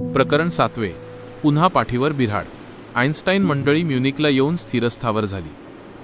प्रकरण सातवे. पुन्हा पाठीवर बिऱ्हाड. आईन्स्टाईन मंडळी म्युनिकला येऊन स्थिरस्थावर झाली.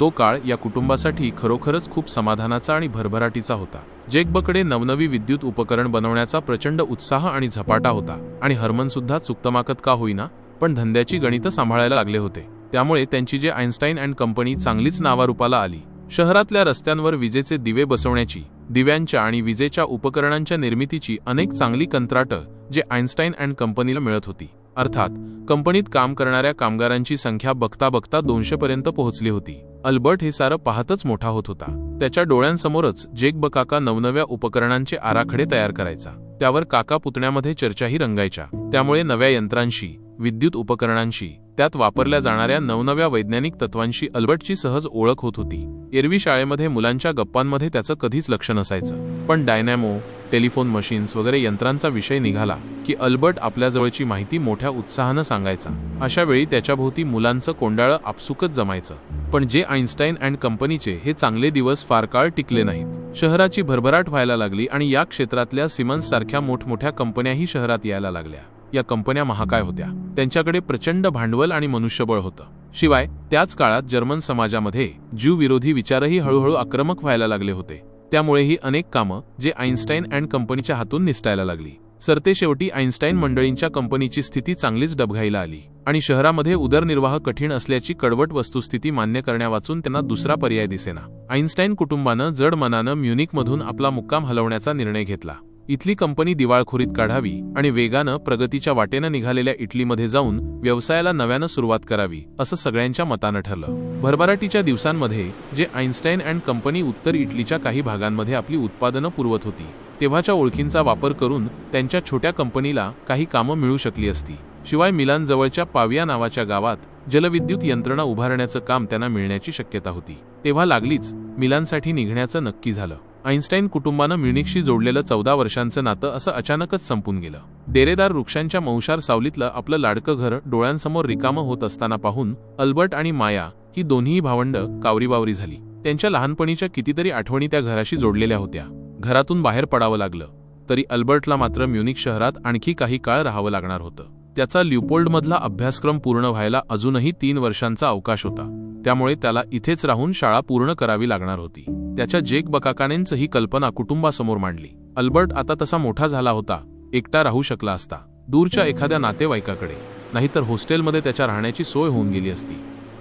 तो काळ या कुटुंबासाठी खरोखरच खूप समाधानाचा आणि भरभराटीचा होता. जेकबकडे नवनवी विद्युत उपकरण बनवण्याचा प्रचंड उत्साह आणि झपाटा होता आणि हरमनसुद्धा चुकतमाकत का होईना पण धंद्याची गणितं सांभाळायला लागले होते. त्यामुळे त्यांची जे आईन्स्टाईन अँड कंपनी चांगलीच नावारूपाला आली. शहरातल्या रस्त्यांवर विजेचे दिवे बसवण्याची दिव्यांच्या आणि विजेच्या उपकरणांच्या निर्मितीची अनेक चांगली कंत्राटं जे आईन्स्टाईन अँड कंपनीला मिळत होती. अर्थात कंपनीत काम करणाऱ्या कामगारांची संख्या बघता बघता दोनशे पर्यंत पोहोचली होती. अल्बर्ट हे सारं पाहतच मोठा होत होता. त्याच्या डोळ्यांसमोरच जेकब काका नवनव्या उपकरणांचे आराखडे तयार करायचा. त्यावर काका पुतण्यामध्ये चर्चाही रंगायच्या. त्यामुळे नव्या यंत्रांशी विद्युत उपकरणांशी त्यात वापरल्या जाणाऱ्या नवनव्या वैज्ञानिक तत्वांशी अल्बर्टची सहज ओळख होत होती. एरवी शाळेमध्ये मुलांच्या गप्पांमध्ये त्याचं कधीच लक्ष नसायचं. पण डायनॅमो टेलिफोन मशीन्स वगैरे यंत्रांचा विषय निघाला की अल्बर्ट आपल्याजवळची माहिती मोठ्या उत्साहानं सांगायचा. अशा वेळी त्याच्याभोवती मुलांचं कोंडाळं आपसुकच जमायचं. पण जे आईन्स्टाईन अँड कंपनीचे हे चांगले दिवस फार काळ टिकले नाहीत. शहराची भरभराट व्हायला लागली आणि या क्षेत्रातल्या सिमन्स सारख्या मोठमोठ्या कंपन्याही शहरात यायला लागल्या. या कंपन्या महाकाय होत्या. त्यांच्याकडे प्रचंड भांडवल आणि मनुष्यबळ होतं. शिवाय त्याच काळात जर्मन समाजामध्ये ज्यू विरोधी विचारही हळूहळू आक्रमक व्हायला लागले होते. त्यामुळेही अनेक कामं जे आईन्स्टाईन अँड कंपनीच्या हातून निसटायला लागली. सरते शेवटी आईन्स्टाईन मंडळींच्या कंपनीची स्थिती चांगलीच डबघाईला आली आणि शहरामध्ये उदरनिर्वाह कठीण असल्याची कडवट वस्तुस्थिती मान्य करण्यावाचून त्यांना दुसरा पर्याय दिसेना. आईन्स्टाईन कुटुंबानं जड मनानं म्युनिकमधून आपला मुक्काम हलवण्याचा निर्णय घेतला. इथली कंपनी दिवाळखोरीत काढावी आणि वेगानं प्रगतीच्या वाटेनं निघालेल्या इटलीमध्ये जाऊन व्यवसायाला नव्यानं सुरुवात करावी असं सगळ्यांच्या मतानं ठरलं. भरभराटीच्या दिवसांमध्ये जे आईन्स्टाईन अँड कंपनी उत्तर इटलीच्या काही भागांमध्ये आपली उत्पादनं पुरवत होती तेव्हाच्या ओळखींचा वापर करून त्यांच्या छोट्या कंपनीला काही कामं मिळू शकली असती. शिवाय मिलानजवळच्या पाविया नावाच्या गावात जलविद्युत यंत्रणा उभारण्याचं काम त्यांना मिळण्याची शक्यता होती. तेव्हा लागलीच मिलानसाठी निघण्याचं नक्की झालं. आईन्स्टाईन कुटुंबानं म्युनिकशी जोडलेलं चौदा वर्षांचं नातं असं अचानकच संपून गेलं. डेरेदार वृक्षांच्या मंशार सावलीतलं आपलं लाडकं घर डोळ्यांसमोर रिकामं होत असताना पाहून अल्बर्ट आणि माया ही दोन्ही भावंड कावरीबावरी झाली. त्यांच्या लहानपणीच्या कितीतरी आठवणी त्या घराशी जोडलेल्या होत्या. घरातून बाहेर पडावं लागलं तरी अल्बर्टला मात्र म्युनिक शहरात आणखी काही काळ राहावं लागणार होतं. त्याचा ल्युपोल्डमधला अभ्यासक्रम पूर्ण व्हायला अजूनही तीन वर्षांचा अवकाश होता. त्यामुळे त्याला इथेच राहून शाळा पूर्ण करावी लागणार होती. त्याच्या जेक बकाकानेंच ही कल्पना कुटुंबासमोर मांडली. अल्बर्ट आता तसा मोठा झाला होता एकटा राहू शकला असता दूरच्या एखाद्या नातेवाईकाकडे नाहीतर हॉस्टेलमध्ये त्याच्या राहण्याची सोय होऊन गेली असती.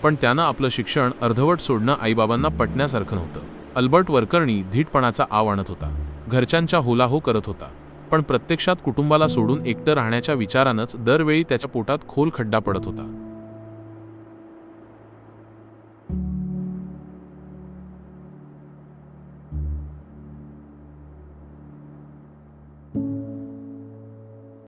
पण त्यानं आपलं शिक्षण अर्धवट सोडणं आईबाबांना पटण्यासारखं नव्हतं. अल्बर्ट वरकर्णी धीटपणाचा आव आणत होता घरच्यांच्या होलाहो करत होता. पण प्रत्यक्षात कुटुंबाला सोडून एकटं राहण्याच्या विचारानंच दरवेळी त्याच्या पोटात खोल खड्डा पडत होता.